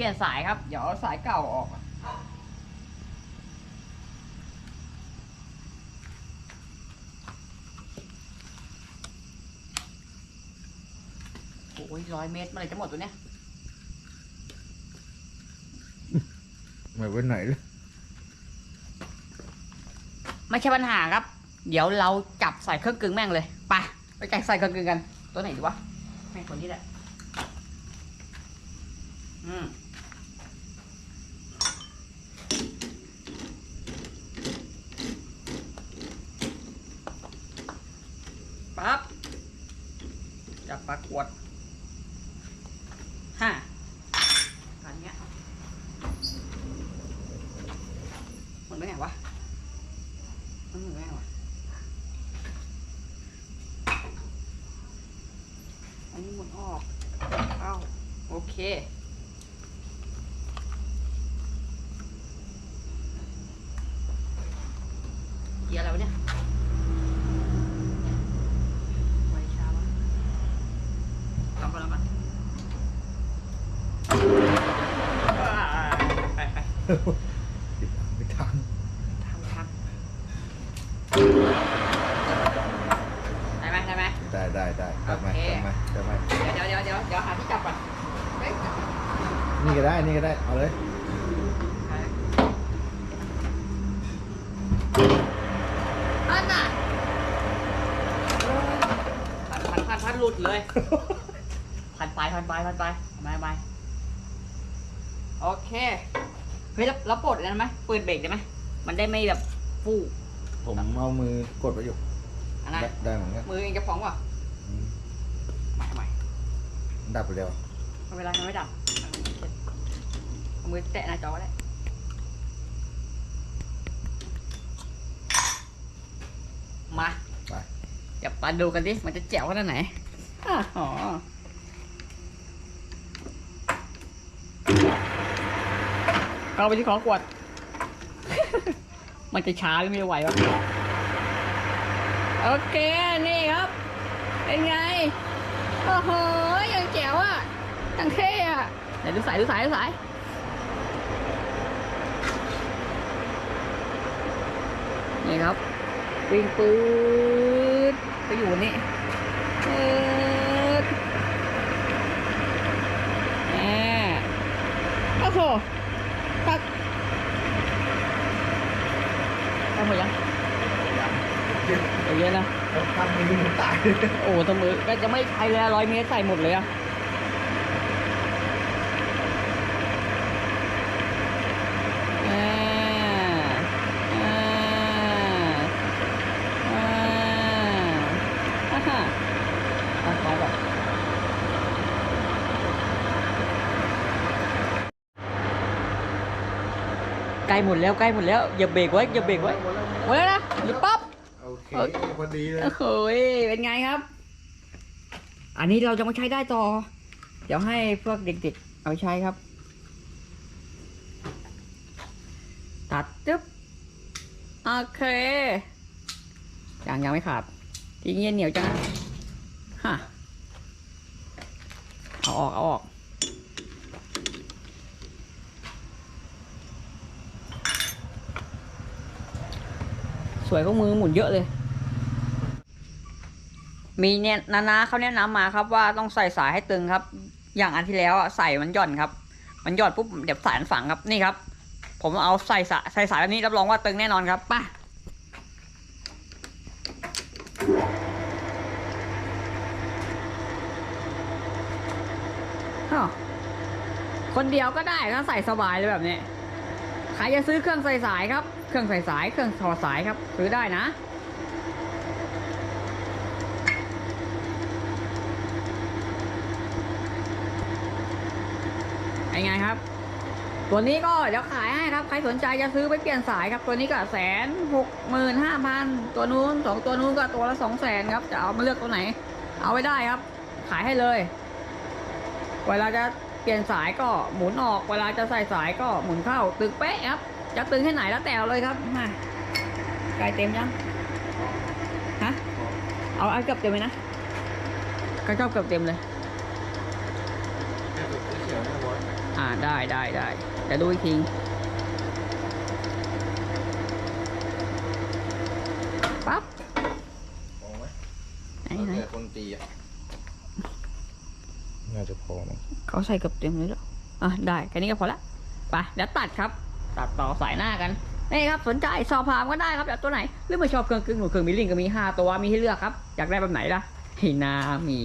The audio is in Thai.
ลี่ยนสายครับ เดี๋ยวเอาสายเก่าออกโอ้ยร้อยเมตรเมื่อไหรจะหมดตัวเนี้ยไม่ไว้ไหนเลยไม่ใช่ปัญหาครับ เดี๋ยวเราจับใส่เครื่องกึ่งแม่งเลย ไป ไปจับใส่เครื่องกึ่งกัน ตัวไหนดีวะ แม่งตัวนี้แหละอืม ปั๊บจับปลากวดห้าอันเนี้ยมันไม่ไงวะมันอยู่ไงวะอันนี้หมุนออกเข้าโอเค เกียร์อะไรวะเนี่ยไวช้าวะลองก่อนลองก่อนไปไปไม่ทันทำทำได้ไหมได้ไหม ได้ได้ได้กลับมโอเคกลับมากลับมเดี๋ยวเดี๋ยวเดี๋ยวเดี๋ยวหาที่จับก่อนเฮ้ยนี่ก็ได้นี่ก็ได้เอาเลยนน่ะพันพันพันพัน หลุดเลย พันไปพันไปพันไปไม่ไม่โอเคเฮ้ยแล้วแล้วปลดอันนั้นไหมเปิดเบรกได้ไหมมันได้ไม่แบบฟู่ผมเอามือกดไว้อยู่อันนั้นได้ได้เหมือนกันมือเองจะฟ้องว่ะอืมใหม่ใหม่ดับไปแล้วเอาเวลายังไม่ดับเอามือแตะหน้าจอก็ได้มาไป เดี๋ยวมาดูกันดิมันจะแจ๋วขนาดไหน อ๋อเข้าไปที่ของกวด มันจะช้าหรือไม่ไหววะโอเค นี่ครับ เป็นไง โอ้โห ยังแจ๋วอะยังเท่อะไหนดูสายดูสายดูสายนี่ครับ วิ่งปืดไปอยู่นี่ปืดแหมโอ้โหตักทำหมดยังเอาเยอะนะ ทำมือมันตาย โอ้ตมือก็จะไม่ใช้แล้วร้อยเมตรใส่หมดเลยอะอ่าอ่าอ่าอ่าฮะเอาไปก่อน ใกล้หมดแล้วใกล้หมดแล้วอย่าเบรกไว้อย่าเบรกไว้หมดแล้วนะหยุดปั๊บโอเคพอดีเลยโอ้โหยเป็นไงครับ อันนี้เราจะมาใช้ได้ต่อ เดี๋ยวให้พวกเด็กๆ เอาไปใช้ครับ ตัดจึ๊บโอเคยังยังไม่ขาดทีเงี้ยเหนียวจังฮะเอาออกเอาออก สวยก็มือหมุนเยอะเลย มีเนี่ยนานาเขาแนะนำมาครับว่าต้องใส่สายให้ตึงครับ อย่างอันที่แล้วอะใส่มันหย่อนครับ มันหย่อนปุ๊บเดี๋ยวสายมันฝังครับนี่ครับ ผมเอาใส่สายใส่สายแบบนี้รับรองว่าตึงแน่นอนครับป้าคนเดียวก็ได้ก็ใส่สบายเลยแบบนี้ ใครจะซื้อเครื่องใส่สายครับ เครื่องใส่สายเครื่องถอดสายครับซื้อได้นะเป็นไงครับ ตัวนี้ก็เดี๋ยวขายให้ครับ ใครสนใจจะซื้อไปเปลี่ยนสายครับ ตัวนี้ก็แสนหกหมื่นห้าพันตัวนู้นสองตัวนู้นก็ตัวละสองแสนครับ จะเอามาเลือกตัวไหน เอาไว้ได้ครับ ขายให้เลย เวลาจะเปลี่ยนสายก็หมุนออก เวลาจะใส่สายก็หมุนเข้าตึกเป๊ะครับ จะตึงให้ไหนแล้วแต่เอาเลยครับมาไกลเต็มยังฮะเอาไอ้เกือบเต็มเลยนะก็ชอบเกือบเต็มเลยเขียวไม่ร้อนอ่าได้ได้ได้แต่ดูอีกทีปั๊บพอไหมไหนไหนแต่คนตีอะน่าจะพอมั้งเขาใส่เกับเต็มเลยเหรออะได้แค่นี้ก็พอละไปเดี๋ยวตัดครับ ตัดต่อสายหน้ากันนี่ครับสนใจสอบถามก็ได้ครับอยากตัวไหน หรือไม่ชอบเครื่องกึ่งหนูเครื่องมิลลิงก็มีห้าตัวมีให้เลือกครับ อยากได้แบบไหนล่ะหินาหมี